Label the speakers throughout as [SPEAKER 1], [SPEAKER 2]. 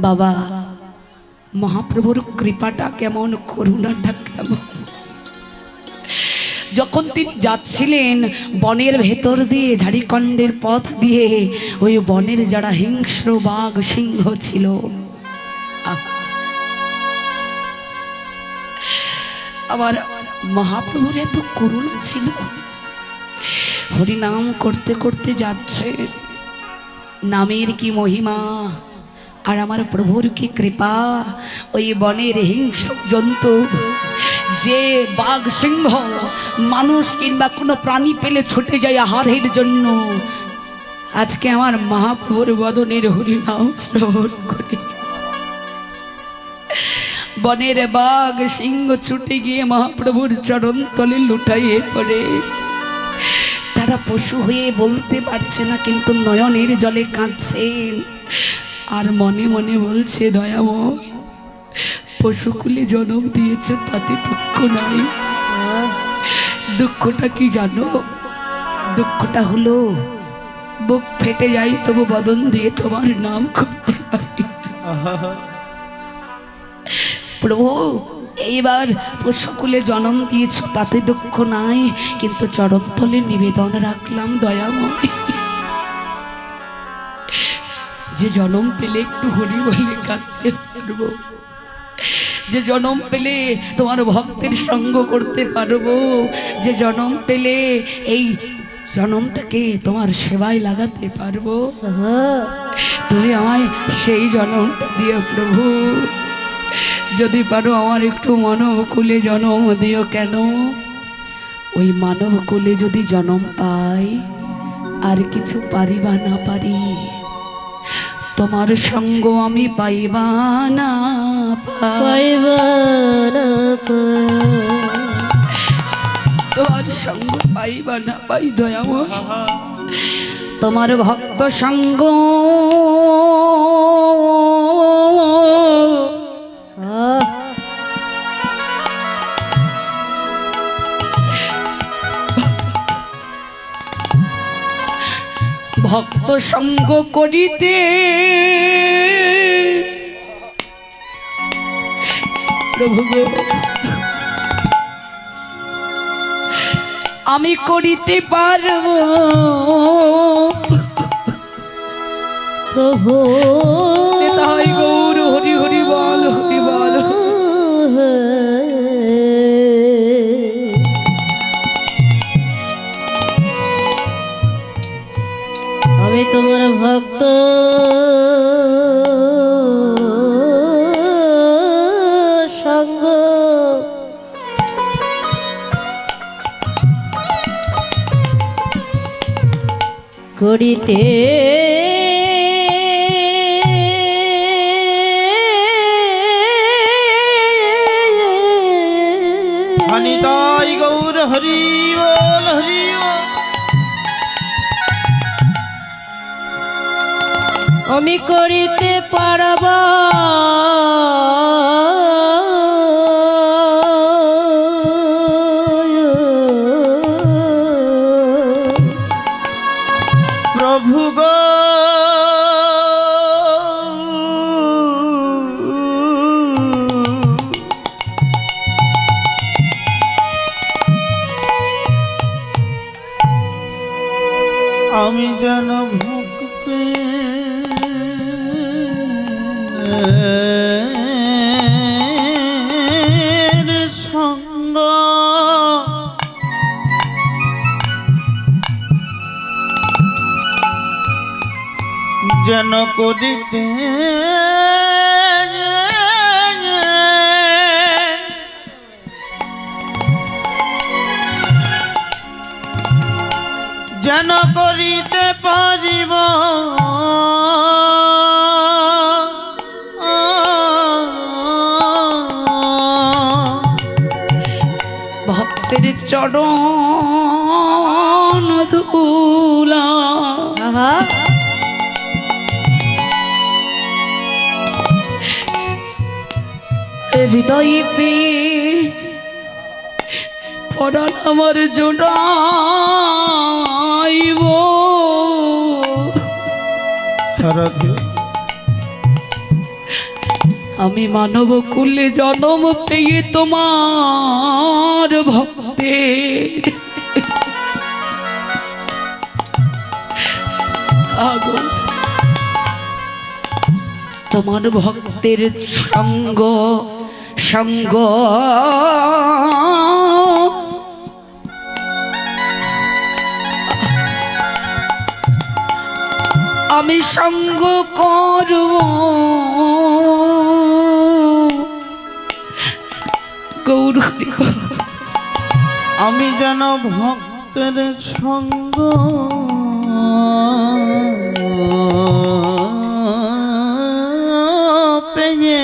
[SPEAKER 1] বাবা, মহাপ্রভুর কৃপাটা কেমন, করুণাটা কেমন। যখন তিনি যাচ্ছিলেন বনের ভেতর দিয়ে, ঝাড়িখণ্ডের পথ দিয়ে, ওই বনের যারা হিংস্র বাঘ সিংহ ছিল। আবার মহাপ্রভুর এত করুণা ছিল। হরিনাম করতে করতে যাচ্ছে। নামের কি মহিমা? আর আমার প্রভুর কি কৃপা? ওই বনের হিংস্র জন্তু, যে বাঘ, সিংহ, মানুষ কিংবা কোনো প্রাণী পেলে ছুটে যায় আহারের জন্য। আজকে আমার মহাপ্রভুর বদনের হরিনাম শ্রবণ করে। বনের বাঘ, সিংহ ছুটে গিয়ে মহাপ্রভুর চরণ তলে লুটাইয়ে পড়ে। তারা পশু হয়ে বলতে পারছে না, কিন্তু নয়নের জলে কাঁদছেন আর মনে মনে বলছে, দয়াময়, পশুকুলে জন্ম দিয়েছ, তাতে দুঃখ নাই। দুঃখটা কি জানো? দুঃখটা হলো, বুক ফেটে যাই, তবু বদন দিয়ে তোমার নাম করতে পারি প্রভু, এইবার পশুকুলে জন্ম দিয়েছ, তাতে দুঃখ নাই, কিন্তু চরণতলে নিবেদন রাখলাম, দয়াময়। যে জন্ম পেলে একটু হরি বলে কাঁদতে পারব। যে জন্ম পেলে তোমার ভক্তের সঙ্গ করতে পারব। যে জন্ম পেলে এই জন্মটাকে তোমার সেবায় লাগাতে পারব। তুমি আমায় সেই জন্মটা দিও প্রভু। যদি পারো আমার একটু মানব কুলে জন্ম দিও কেন? ওই মানব কুলে যদি জন্ম পাই, আর কিছু পারি বা না পারি। তোমার সঙ্গ আমি পাইবা না পাই
[SPEAKER 2] পাইবা না
[SPEAKER 1] তোমার সঙ্গ পাইবা না পাই দয়াম তোমার ভক্ত সঙ্গ ভক্ত সঙ্গ করিতে। প্রভু আমি করিতে পারব।
[SPEAKER 2] প্রভু।
[SPEAKER 1] তাই গৌর
[SPEAKER 2] তোমার ভক্ত। সঙ্গ। করিতে
[SPEAKER 3] হরি।
[SPEAKER 2] আমি করিতে পারব।
[SPEAKER 3] প্রভু গো। আমি যেন ভক্তে সঙ্গ। যেন করিতে যেন করিতে পারিব।
[SPEAKER 1] ভক্তের চরণ ধুলা। হৃদয়ে পেয়ে পরাণ আমার জোড়াইব। আমি মানব কুলে জন্ম পেয়ে তোমার আগুন তোমার ভক্তের সঙ্গ সঙ্গ। আমি সঙ্গ করব। গৌর হরি।
[SPEAKER 3] আমি যেন ভক্তের সঙ্গ। পেয়ে।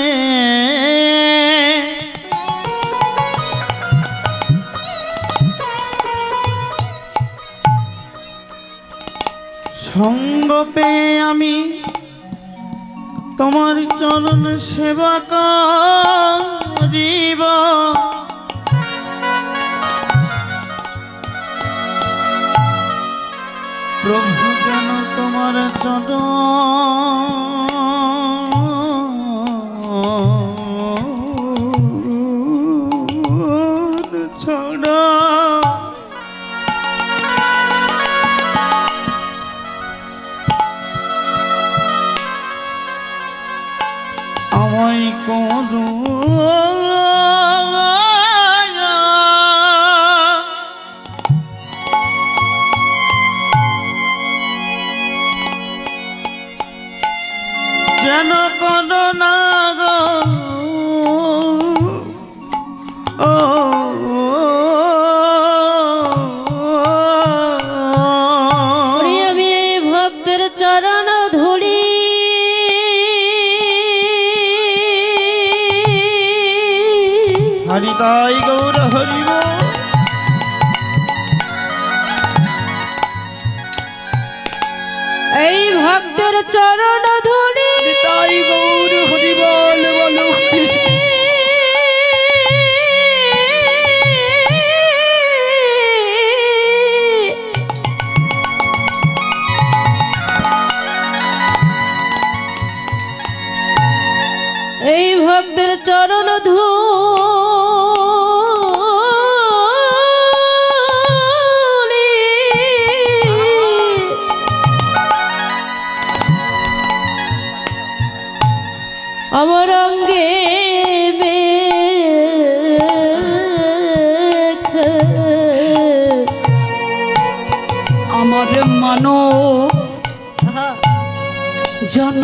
[SPEAKER 3] সঙ্গ পেয়ে আমি তোমার চরণ সেবা করিব। প্রভু যেন তোমার চরণ আমায় করু
[SPEAKER 2] চরণ মেখে
[SPEAKER 1] আমার মানো জন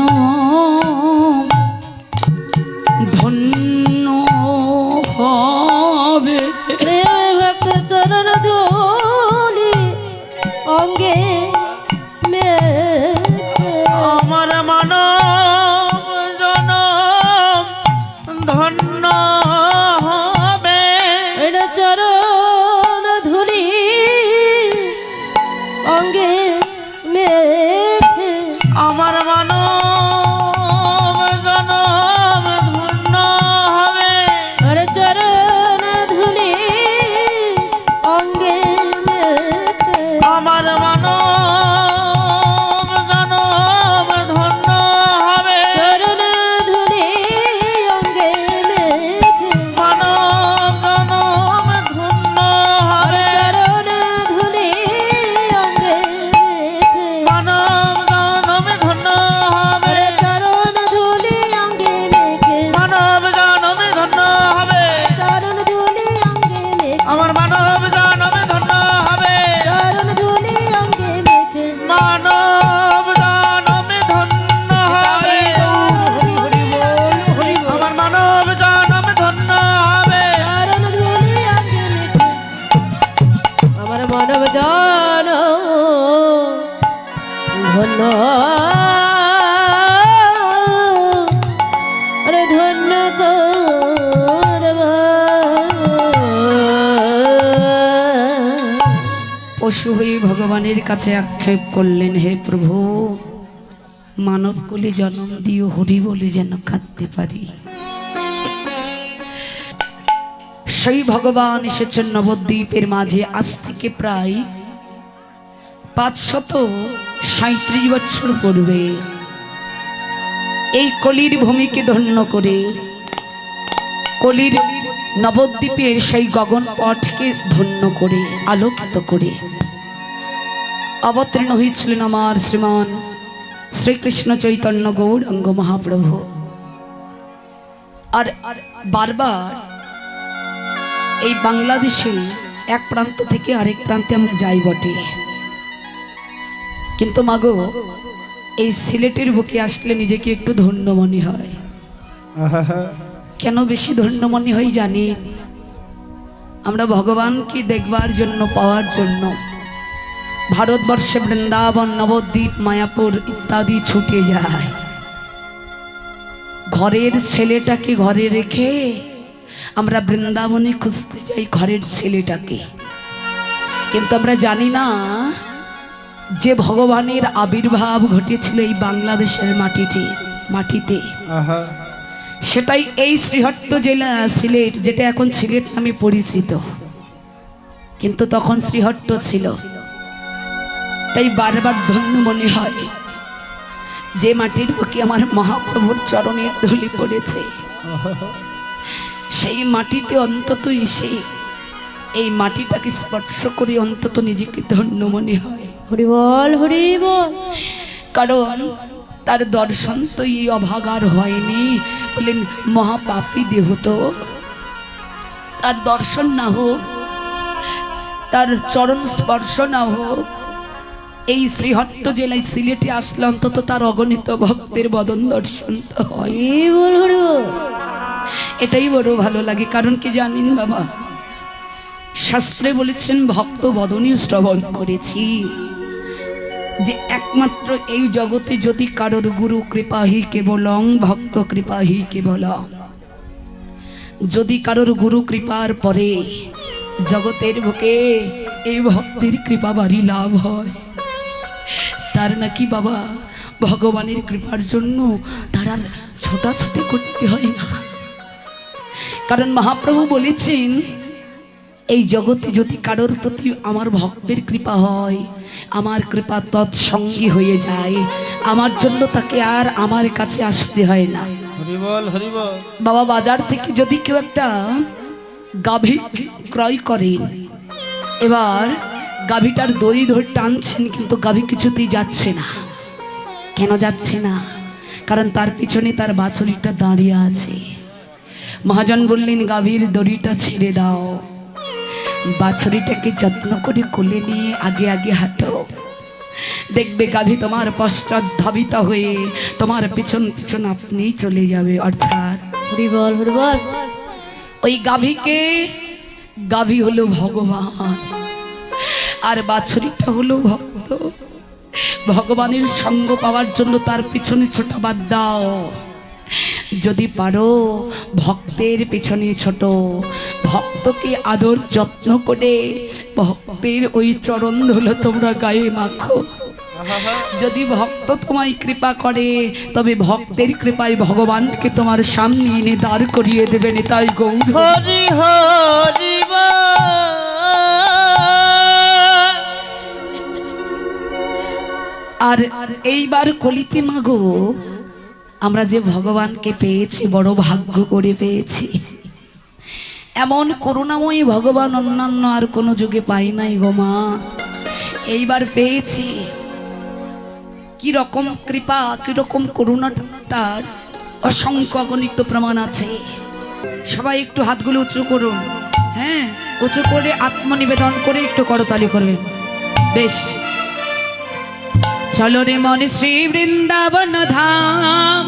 [SPEAKER 2] অঙ্গে মেখে
[SPEAKER 3] আমার
[SPEAKER 1] কাছে আক্ষেপ করলেন, হে প্রভু মানবকুলে জন্ম দিও, হরি বলে যেন খাটতে পারি। সেই ভগবান এসেছেন নবদ্বীপের মাঝে, আজ থেকে প্রায় পাঁচশত সাঁত্রিশ বছর পূর্বে। এই কলির ভূমিকে ধন্য করে কলির নবদ্বীপের সেই গগন পথকে ধন্য করে, আলোকিত করে। অবতীর্ণ হয়েছিলেন আমার শ্রীমান শ্রীকৃষ্ণ চৈতন্য গৌরাঙ্গ মহাপ্রভু। আর বারবার এই বাংলাদেশে এক প্রান্ত থেকে আরেক প্রান্তে আমরা যাই বটে। কিন্তু মাগো, এই সিলেটের বুকে আসলে নিজেকে একটু ধন্য মনে হয়। কেন বেশি ধন্য মনে হয় জানি? আমরা ভগবানকে দেখবার জন্য, পাওয়ার জন্য ভারতবর্ষে বৃন্দাবন নবদ্বীপ মায়াপুর ইত্যাদি ছুটে যায়। ঘরের ছেলেটাকে ঘরে রেখে আমরা বৃন্দাবনে খুঁজতে যাই ঘরের ছেলেটাকে। কিন্তু আমরা জানি না যে ভগবানের আবির্ভাব ঘটেছিল এই বাংলাদেশের মাটিতে। মাটিতে সেটাই এই শ্রীহট্ট জেলা সিলেট যেটা এখন সিলেট নামে পরিচিত। কিন্তু তখন শ্রীহট্ট ছিল। তাই বারবার ধন্য মনে হয়। যে মাটির বুকে আমার মহাপ্রভুর চরণের ঢলি পড়েছে সেই মাটিতে অন্তত এসে এই মাটিটাকে স্পর্শ করে অন্তত নিজেকে ধন্য মনে হয়।
[SPEAKER 2] হরি বল হরি বল।
[SPEAKER 1] কারণ তার দর্শন তো এই অভাগার হয়নি। বললেন মহাপাপী দেহ তো। তার দর্শন না হোক তার চরণ স্পর্শ না হোক এই শ্রীহট্ট জেলায় সিলেটে আসলে অন্তত তার অগণিত ভক্তের বদন দর্শন তো হয় এটাই বড় ভালো লাগে কারণ কি জানেন বাবা? শাস্ত্রে বলেছেন ভক্ত বদনই শ্রবণ করেছি। যে একমাত্র এই জগতে যদি কারোর গুরু কৃপাহি কেবলং ভক্ত কৃপাহি কেবল। যদি কারোর গুরু কৃপার পরে জগতের বুকে এই ভক্তির কৃপা বাড়ি লাভ হয়। তার নাকি বাবা ভগবানের কৃপার জন্য তার আর ছোটাছুটি করতে হয় না। কারণ মহাপ্রভু বলেছেন এই জগতে যদি কারোর প্রতি আমার ভক্তের কৃপা হয় আমার কৃপা তৎসঙ্গী হয়ে যায়। আমার জন্য তাকে আর আমার কাছে আসতে হয় না। বাবা বাজার থেকে যদি কেউ একটা গাভী ক্রয় করেন এবার গাভীটার দড়ি ধরে টানছেন কিন্তু গাভী কিছুতেই যাচ্ছে না। কেন যাচ্ছে না? কারণ তার পিছনে তার বাছুরিটা দাঁড়িয়ে আছে। মহাজন বললেন গাভীর দড়িটা ছেড়ে দাও। বাছুরিটাকে যত্ন করে কোলে নিয়ে আগে আগে হাঁটো। দেখবে গাভী তোমার পশ্চাৎ ধাবিত হয়ে তোমার পিছন পিছন আপনি চলে যাবে অর্থাৎ ওই গাভীকে গাভী হলো ভগবান। আর বাছুরিটা হলো ভক্ত। ভগবানের সঙ্গ পাওয়ার জন্য তার পিছনে ছোট বাদ দাও যদি পারো ভক্তের পিছনে ছোট, ভক্তকে আদর যত্ন করে ভক্তের ওই চরণ ধুলো তোমরা গায়ে মাখো। যদি ভক্ত তোমায় কৃপা করে, তবে ভক্তের কৃপায় ভগবানকে তোমার সামনে এনে দাঁড় করিয়ে দেবেন তাই গৌর।
[SPEAKER 3] হরি হরি
[SPEAKER 1] আর এইবার কলিতে মাগো, আমরা যে ভগবানকে পেয়েছি, বড় ভাগ্য করে পেয়েছি। এমন করুণাময়ী ভগবান অন্যান্য আর কোনো যুগে পাই নাই গো মা। এইবার পেয়েছি। কি রকম কৃপা, কি রকম করুণা তার, অসংখ্য অগণিত প্রমাণ আছে। সবাই একটু হাতগুলো উঁচু করুন। হ্যাঁ উঁচু করে আত্মনিবেদন করে একটু করতালি করবেন। বেশ। চলো রে মনে শ্রী বৃন্দাবন ধাম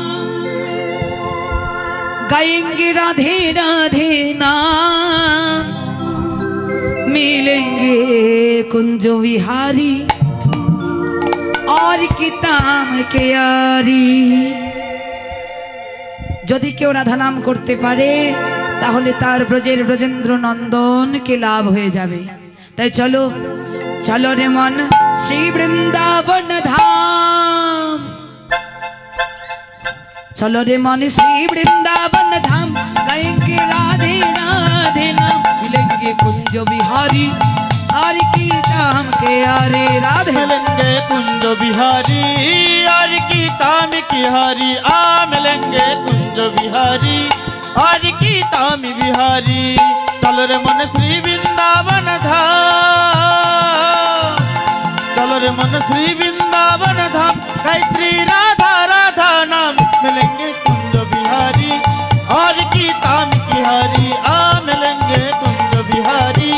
[SPEAKER 1] গায়েঙ্গে রাধে রাধে নাম। মিলেঙ্গে কুঞ্জ বিহারি। আর কিতাম কেয়ারি। যদি কেউ রাধা নাম করতে পারে, তাহলে তার ব্রজের ব্রজেন্দ্র নন্দনকে লাভ হয়ে যাবে। তাই চলো চলো রে মন শ্রী বৃন্দাবন ধাম চলো রে মন শ্রী বৃন্দাবন ধাম গায়েঙ্গে রাধে রাধে নাম মিলেঙ্গে কুঞ্জ বিহারি আর কি দাম কে আরে রাধে
[SPEAKER 3] মিলেঙ্গে কুঞ্জ বিহারি আর কি তাম কি হারি আ মিলেঙ্গে কুঞ্জ বিহারি আর কি তাম বিহারি চলো রে মন শ্রী বৃন্দাবন ধাম चलो रे मन श्री वृंदावन धाम, गायत्री राधा राधा नाम, मिलेंगे कुंज बिहारी, और की ताम की हारी, आ मिलेंगे कुंज बिहारी,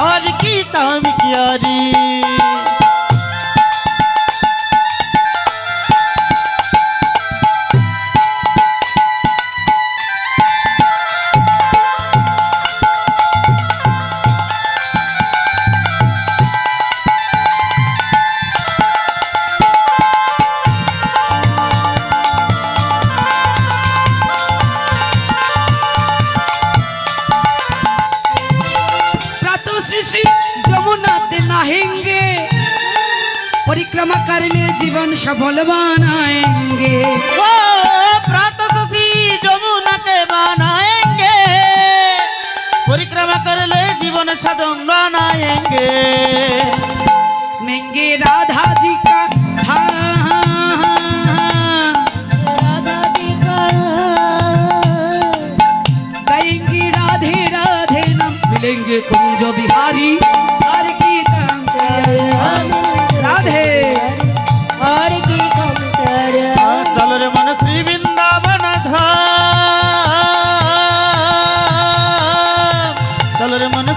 [SPEAKER 3] और की ताम की हारी।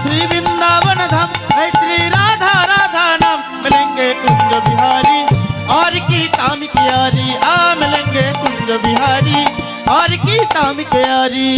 [SPEAKER 1] श्री
[SPEAKER 3] वृंदावन धाम है श्री राधा राधा नाम मिलेंगे कुंज बिहारी। और की ताम क्यारी, आ मिलेंगे कुंज बिहारी। और की ताम की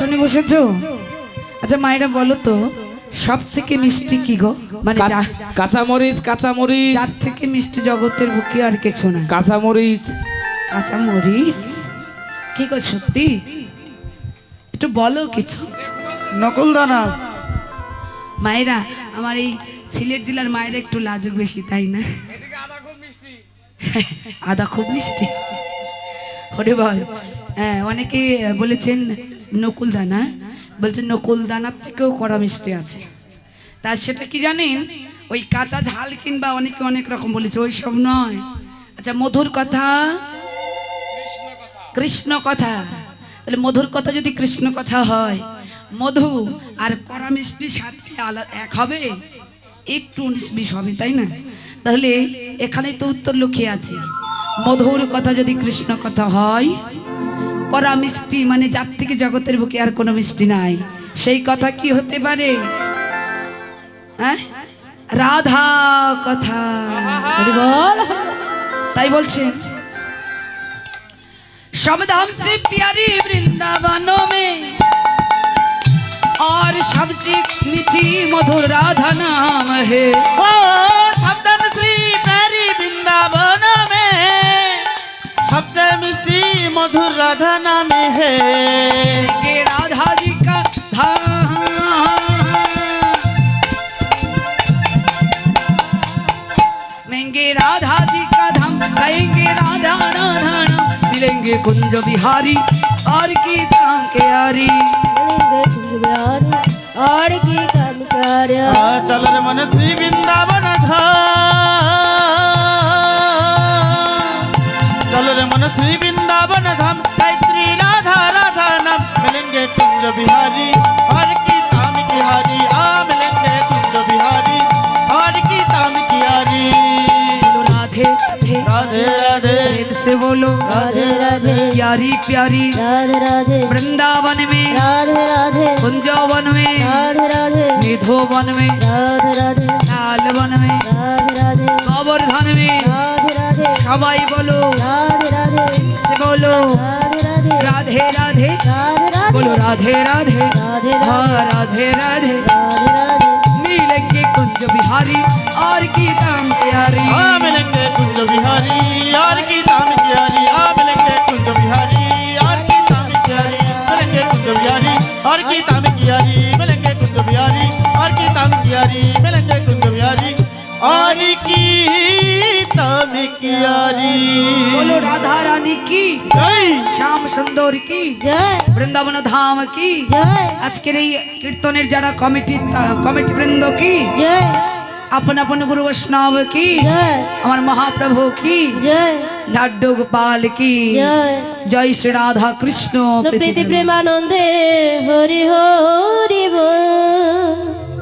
[SPEAKER 1] পিছনে বসেছ? আচ্ছা মায়েরা বলো তো সব থেকে মিষ্টি কি গো? মানে
[SPEAKER 4] কাঁচামরিচ কাঁচামরিচ।
[SPEAKER 1] যার থেকে মিষ্টি জগতের বুকে আর কিছু না।
[SPEAKER 4] কাঁচামরিচ।
[SPEAKER 1] কাঁচামরিচ? কি গো সত্যি? একটু বলো কিছু।
[SPEAKER 3] নকল দানা
[SPEAKER 1] মায়েরা আমার এই সিলেট জেলার মায়েরা একটু লাজুক বেশি তাই না? আদা খুব মিষ্টি। হরে বল হ্যাঁ অনেকে বলেছেন নকুল দানা বলছেন নকুল দানার থেকেও কড়া মিষ্টি আছে। তা সেটা কি জানেন? ওই কাঁচা ঝাল কিংবা অনেকে অনেক রকম বলেছে, ওই সব নয়। আচ্ছা মধুর কথা? কৃষ্ণ কথা। তাহলে মধুর কথা যদি কৃষ্ণ কথা হয়, মধু আর কড়া মিষ্টি সাথে আলাদা এক হবে? একটু বিশ হবে, তাই না? তাহলে এখানে তো উত্তর লুকিয়ে আছে। মধুর কথা যদি কৃষ্ণ কথা হয় কড়া মিষ্টি মানে যার থেকে জগতের বুকে আর কোনো মিষ্টি নাই সেই কথা কি হতে পারে হ্যাঁ রাধা কথা
[SPEAKER 2] হরি বল
[SPEAKER 1] তাই বলছেন सब धाम से प्यारी वृंदावनों में और सबसे मीठी मधुर राधा नाम है
[SPEAKER 3] ओ
[SPEAKER 2] যে কুঞ্জ বিহারী আর
[SPEAKER 3] কি তাকে আরি? আর কি চল রে মনে শ্রী বৃন্দাবন চল রে মনে শ্রী বৃন্দাবন ধাম তাই শ্রী রাধা রাধা নাম। মিলেঙ্গে কুঞ্জ বিহারী আর কি তাম কি হারি? আ মিলেঙ্গে কুঞ্জ বিহারী আর
[SPEAKER 1] কি তাম কি
[SPEAKER 3] হারি রাধে
[SPEAKER 1] রাধে। से बोलो
[SPEAKER 2] राधे राधे
[SPEAKER 1] प्यारी प्यारी
[SPEAKER 2] राधे राधे
[SPEAKER 1] वृंदावन में
[SPEAKER 2] राधे राधे
[SPEAKER 1] कुंजावन में
[SPEAKER 2] राधे राधे
[SPEAKER 1] निधोवन में
[SPEAKER 2] राधे राधे
[SPEAKER 1] लालवन में
[SPEAKER 2] राधे राधे
[SPEAKER 1] गोवर्धन में
[SPEAKER 2] राधे राधे
[SPEAKER 1] सबाई बोलो
[SPEAKER 2] राधे राधे
[SPEAKER 1] से बोलो
[SPEAKER 2] राधे राधे
[SPEAKER 1] राधे बोलो राधे राधे
[SPEAKER 2] राधे राधे
[SPEAKER 1] राधे राधे मिलेंगे कुंज बिहारी और की तम प्यारी
[SPEAKER 3] मिलेंगे कुंज बिहारी
[SPEAKER 1] কিয়ারি বলো রাধা রানী
[SPEAKER 3] কি
[SPEAKER 1] শ্যাম সুন্দর কি? বৃন্দাবন ধাম কি? আজকের এই কীর্তনের যারা কমিটি কমিটি বৃন্দ কি? আপন আপন গুরু বৈষ্ণব কি? আমার মহাপ্রভু কি? লাড্ডু গোপাল কি? জয়। শ্রী রাধা কৃষ্ণ
[SPEAKER 2] প্রীতি প্রেমানন্দে হরি হরি বল।